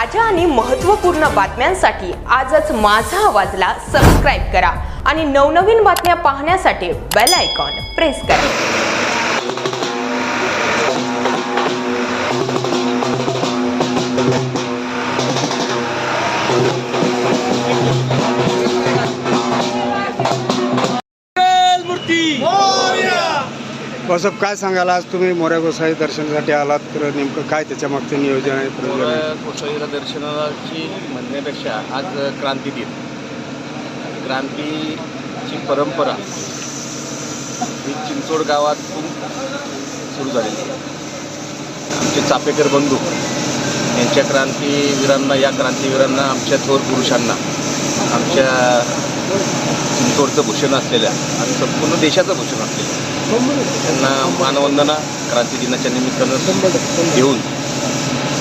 ताज्या आणि महत्त्वपूर्ण बातम्यांसाठी आजच माझा आवाजला सबस्क्राईब करा आणि नवनवीन बातम्या पाहण्यासाठी बेल आयकॉन प्रेस करा. साहेब काय सांगाल आज तुम्ही मोऱ्या गोसाई दर्शनासाठी आलात तर नेमकं काय त्याच्या मागचं नियोजन आहे प्रयोजन आहे? कोसळीला दर्शनाची म्हणण्यापेक्षा आज क्रांती दिन क्रांतीची परंपरा ही चिंचोड गावातून सुरू झालेली आहे. आमचे चापेकर बंधू यांच्या क्रांतीवीरांना या क्रांतीवीरांना आमच्या थोर पुरुषांना आमच्या चिंचोडचं भूषण असलेल्या आणि संपूर्ण देशाचं भूषण असलेलं त्यांना मानवंदना क्रांती दिनाच्या निमित्तानं घेऊन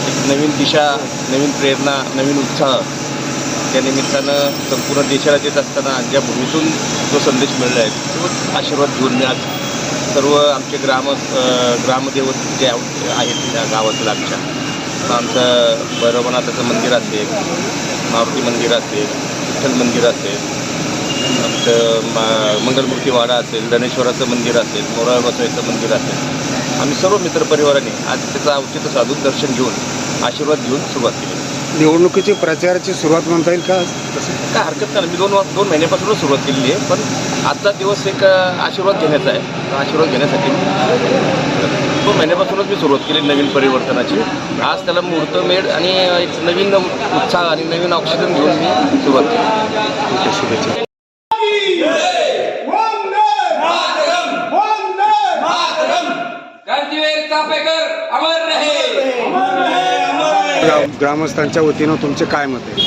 एक नवीन दिशा नवीन प्रेरणा नवीन उत्साह त्या निमित्तानं संपूर्ण देशाला देत असताना ज्या भूमीतून जो संदेश मिळला आहे तो आशीर्वाद घेऊन मी आज सर्व आमचे ग्राम ग्रामदेवत जे आहेत त्या गावातील आमच्या आमचं भैरवनाथाचं मंदिर असेल मारुती मंदिर असेल विठ्ठल मंदिर असेल आमचं मा मंगलमूर्ती वाडा असेल धनेश्वराचं मंदिर असेल मोराळ बसवायचं मंदिर असेल आम्ही सर्व मित्रपरिवाराने आज त्याचं औचित्य साधून दर्शन घेऊन आशीर्वाद घेऊन सुरुवात केली. निवडणुकीची प्रचाराची सुरुवात म्हणता येईल का? तसं काय हरकत नाही. मी दोन वा- दोन महिन्यापासूनच सुरुवात केलेली आहे पण आजचा दिवस एक आशीर्वाद घेण्याचा आहे. आशीर्वाद घेण्यासाठी दोन महिन्यापासूनच मी सुरुवात केली नवीन परिवर्तनाची. आज त्याला मुहूर्तमेढ आणि एक नवीन उत्साह आणि नवीन ऑक्सिजन घेऊन मी सुरुवात केली. शुभेच्छा. क्रांतीवीर चापेकर अमर रहे. ग्रा- ग्रामस्थांच्या वतीनं तुमचे काय मत आहे?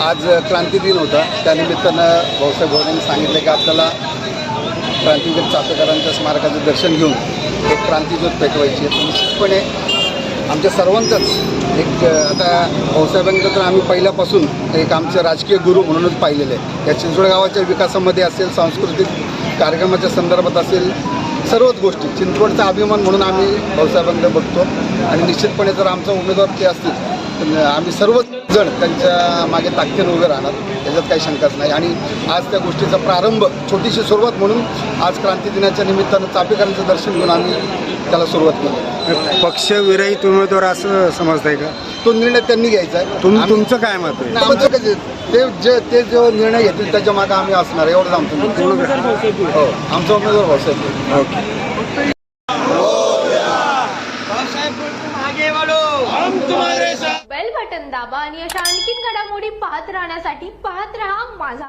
आज क्रांती दिन होता. त्यानिमित्तानं भाऊसाहेब भवनांनी सांगितलं की आपल्याला क्रांतीवीर चापेकरांच्या स्मारकाचं दर्शन घेऊन एक क्रांतीज्योत पेटवायची निश्चितपणे आमच्या सर्वांचंच एक आता भाऊसाहेबांकडे तर आम्ही पहिल्यापासून एक आमचे राजकीय गुरु म्हणूनच पाहिलेले आहे. या चिंचवड गावाच्या विकासामध्ये असेल सांस्कृतिक कार्यक्रमाच्या संदर्भात असेल सर्वच गोष्टी. चिंचवडचा अभिमान म्हणून आम्ही भाऊसाहेबांकडे बघतो. आणि निश्चितपणे जर आमचा उमेदवार ते असतील तर आम्ही सर्वच जण त्यांच्या मागे ताकदीन उभे राहणार. याच्यात काही शंकाच नाही. आणि आज त्या गोष्टीचा प्रारंभ छोटीशी सुरुवात म्हणून आज क्रांती दिनाच्या निमित्तानं चापेकरांचं दर्शन घेऊन आम्ही त्याला सुरुवात केली. पक्षविरहित उमेदवार असं समजताय का? तो निर्णय त्यांनी घ्यायचा आहे. तुम आम्ही- तुमचं काय मत आहे? नाही, आमचं कसं आहे, ते जे ते जो निर्णय घेतील त्याच्यामागे आम्ही असणार एवढंच आमचं हो आमचा उमेदवार भाऊसाहेब ओके. बेल बटन दाबा आणि अशा आणखीन घडामोडी पाहत राहण्यासाठी पाहत रहा माझा